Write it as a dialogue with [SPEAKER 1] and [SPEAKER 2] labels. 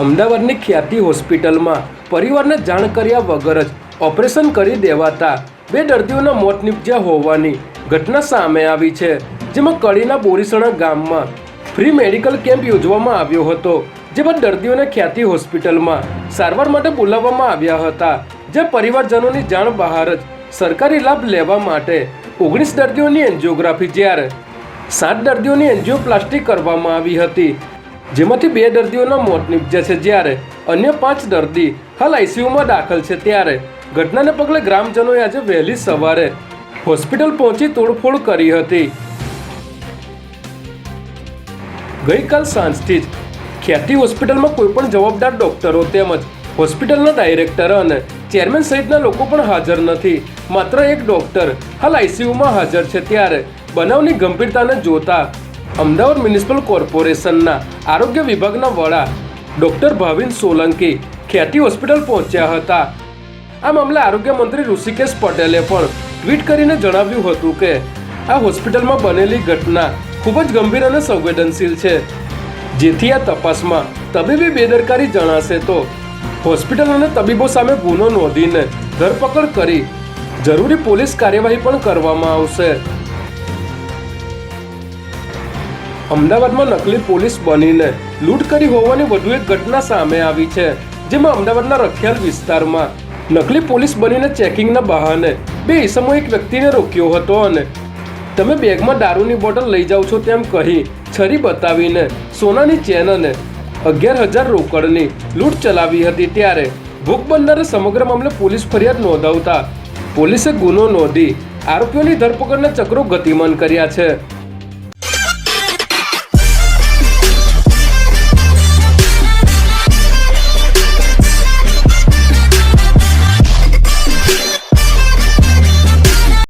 [SPEAKER 1] અમદાવાદની ખ્યાતિ હોસ્પિટલમાં પરિવારને જાણ કર્યા વગર જ ઓપરેશન કરી દેવાતા બે દર્દીઓના મોત નીપજ્યા હોવાની ઘટના સામે આવી છે, જેમાં કડીના બોરીસણા ગામમાં ફ્રી મેડિકલ કેમ્પ યોજવામાં આવ્યો હતો, જેમાં દર્દીઓને ખ્યાતિ હોસ્પિટલમાં સારવાર માટે બોલાવવામાં આવ્યા હતા જે પરિવારજનોની જાણ બહાર જ સરકારી લાભ લેવા માટે ઓગણીસ દર્દીઓની એન્જિયોગ્રાફી જ્યારે સાત દર્દીઓની એન્જિયોપ્લાસ્ટી કરવામાં આવી હતી. જેમાંથી બે દર્દીઓના મોત નીપજ્યા છે જ્યારે અન્ય પાંચ દર્દી હાલ આઈસીયુમાં દાખલ છે ત્યારે. ઘટનાને પગલે ગ્રામજનોએ આજે વહેલી સવારે હોસ્પિટલ પહોંચી તોડફોડ કરી હતી. ગઈકાલ સાંજથી જ ખ્યાતિ હોસ્પિટલમાં કોઈ પણ જવાબદાર ડોક્ટરો તેમજ હોસ્પિટલના ડાયરેક્ટર અને ચેરમેન સહિતના લોકો પણ હાજર નથી. માત્ર એક ડોક્ટર હાલ આઈસીયુમાં હાજર છે ત્યારે બનાવની ગંભીરતાને જોતા અમદાવાદ મ્યુનિસિપલ કોર્પોરેશનના આરોગ્ય વિભાગના વડા ડોક્ટર ભાવિન સોલંકી ખ્યાતિ હોસ્પિટલ પહોંચ્યા હતા. આ મામલે આરોગ્ય મંત્રી ઋષિકેશ પટેલે પણ ટ્વીટ કરીને જણાવ્યું હતું કે, આ હોસ્પિટલમાં બનેલી ઘટના ખૂબ જ ગંભીર અને સંવેદનશીલ છે. જેથી આ તપાસમાં તબીબી બેદરકારી જણાશે તો હોસ્પિટલ અને તબીબો સામે ગુનો નોંધીને ધરપકડ કરી જરૂરી પોલીસ કાર્યવાહી પણ કરવામાં આવશે. અમદાવાદમાં નકલી પોલીસ બનીને લૂંટ કરી હોવાની વધુ એક ઘટના સામે આવી છે, જેમાં અમદાવાદના રખિયાલ વિસ્તારમાં નકલી પોલીસ બનીને ચેકિંગના બહાને બે ઈસમો એક વ્યક્તિને રોક્યો હતો અને તમે બેગમાં દારૂની બોટલ લઈ જાઓ છો તેમ કહી છરી બતાવીને સોનાની ચેન અને અગિયાર હજાર રોકડની લૂંટ ચલાવી હતી. ત્યારે ભૂખ બંદરે સમગ્ર મામલે પોલીસ ફરિયાદ નોંધાવતા પોલીસે ગુનો નોંધી આરોપીઓની ધરપકડના ચક્રો ગતિમાન કર્યા છે.